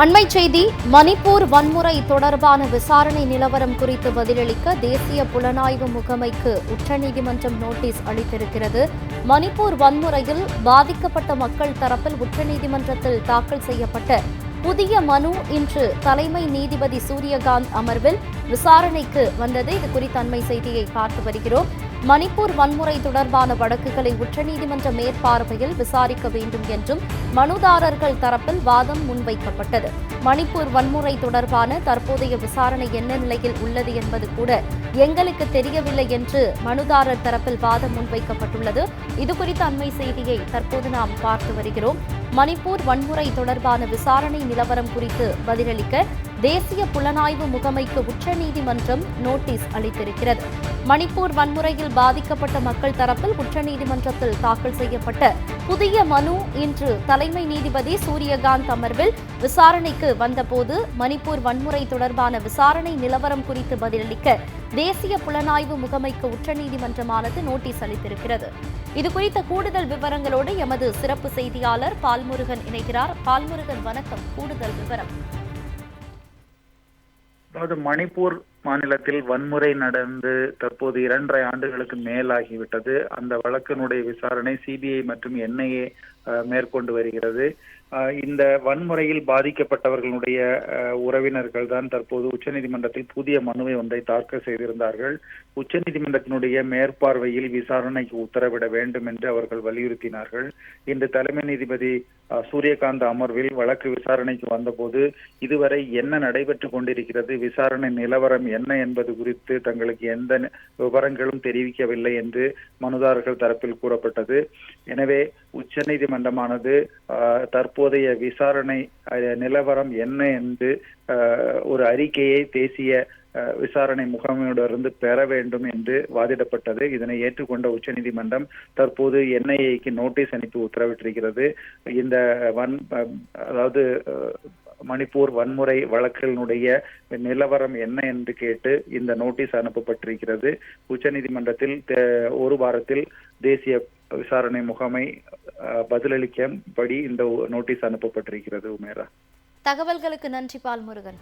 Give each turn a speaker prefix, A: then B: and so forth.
A: அண்மை செய்தி மணிப்பூர் வன்முறை தொடர்பான விசாரணை நிலவரம் குறித்து பதிலளிக்க தேசிய புலனாய்வு முகமைக்கு உச்சநீதிமன்றம் நோட்டீஸ் அளித்திருக்கிறது. மணிப்பூர் வன்முறையில் பாதிக்கப்பட்ட மக்கள் தரப்பில் உச்சநீதிமன்றத்தில் தாக்கல் செய்யப்பட்ட புதிய மனு இன்று தலைமை நீதிபதி சூரியகாந்த் அமர்வில் விசாரணைக்கு வந்தது. இது குறித்த அண்மை செய்தியை பார்த்து வருகிறோம். மணிப்பூர் வன்முறை தொடர்பான வழக்குகளை உச்சநீதிமன்ற மேற்பார்வையில் விசாரிக்க வேண்டும் என்றும் மனுதாரர்கள் தரப்பில் வாதம் முன்வைக்கப்பட்டது. மணிப்பூர் வன்முறை தொடர்பான தற்போதைய விசாரணை என்ன நிலையில் உள்ளது என்பது கூட எங்களுக்கு தெரியவில்லை என்று மனுதாரர் தரப்பில் வாதம் முன்வைக்கப்பட்டுள்ளது. இது குறித்த அண்மை செய்தியை தற்போது நாம் பார்த்து வருகிறோம். மணிப்பூர் வன்முறை தொடர்பான விசாரணை நிலவரம் குறித்து பதிலளிக்க தேசிய புலனாய்வு முகமைக்கு உச்சநீதிமன்றம் நோட்டீஸ் அளித்திருக்கிறது. மணிப்பூர் வன்முறையில் பாதிக்கப்பட்ட மக்கள் தரப்பில் உச்சநீதிமன்றத்தில் தாக்கல் செய்யப்பட்ட புதிய மனு இன்று தலைமை நீதிபதி சூரியகாந்த் அமர்வில் விசாரணைக்கு வந்தபோது மணிப்பூர் வன்முறை தொடர்பான விசாரணை நிலவரம் குறித்து பதிலளிக்க தேசிய புலனாய்வு முகமைக்கு உச்சநீதிமன்றமானது நோட்டீஸ் அளித்திருக்கிறது. இது குறித்த கூடுதல் விவரங்களோடு எமது சிறப்பு செய்தியாளர் பால்முருகன் இணைகிறார். பால்முருகன் வணக்கம். கூடுதல் விவரம்.
B: அதாவது மணிப்பூர் மாநிலத்தில் வன்முறை நடந்து தற்போது இரண்டரை ஆண்டுகளுக்கு மேலாகிவிட்டது. அந்த வழக்கினுடைய விசாரணை சிபிஐ மற்றும் என்ஐஏ மேற்கொண்டு வருகிறது. இந்த வன்முறையில் பாதிக்கப்பட்டவர்களுடைய உறவினர்கள் தான் தற்போது உச்சநீதிமன்றத்தில் புதிய மனுவை ஒன்றை தாக்கல் செய்திருந்தார்கள். உச்சநீதிமன்றத்தினுடைய மேற்பார்வையில் விசாரணைக்கு உத்தரவிட வேண்டும் என்று அவர்கள் வலியுறுத்தினார்கள். இன்று தலைமை நீதிபதி சூரியகாந்த் அமர்வில் வழக்கு விசாரணைக்கு வந்தபோது இதுவரை என்ன நடைபெற்று கொண்டிருக்கிறது விசாரணை நிலவரம் என்ன என்பது குறித்து தங்களுக்கு எந்த விவரங்களும் தெரிவிக்கவில்லை என்று மனுதாரர்கள் தரப்பில் கூறப்பட்டது. எனவே உச்சநீதிமன்றமானது ஆஹ், தற்போதைய விசாரணை அஹ், நிலவரம் என்ன என்று ஒரு அறிக்கையை தேசிய ஆஹ், விசாரணை முகமையிடமிருந்து பெற வேண்டும் என்று வாதிடப்பட்டது. இதனை ஏற்றுக்கொண்ட உச்சநீதிமன்றம் தற்போது என்ஐஏக்கு நோட்டீஸ் அனுப்பி உத்தரவிட்டிருக்கிறது. இந்த வன் அதாவது மணிப்பூர் வன்முறை வழக்குகளினுடைய நிலவரம் என்ன என்று கேட்டு இந்த நோட்டீஸ் அனுப்பப்பட்டிருக்கிறது. உச்சநீதிமன்றத்தில் ஒரு வாரத்தில் தேசிய விசாரணை முகமை பதிலளிக்கும்படி இந்த நோட்டீஸ் அனுப்பப்பட்டிருக்கிறது உமேரா.
A: தகவல்களுக்கு நன்றி பால்முருகன்.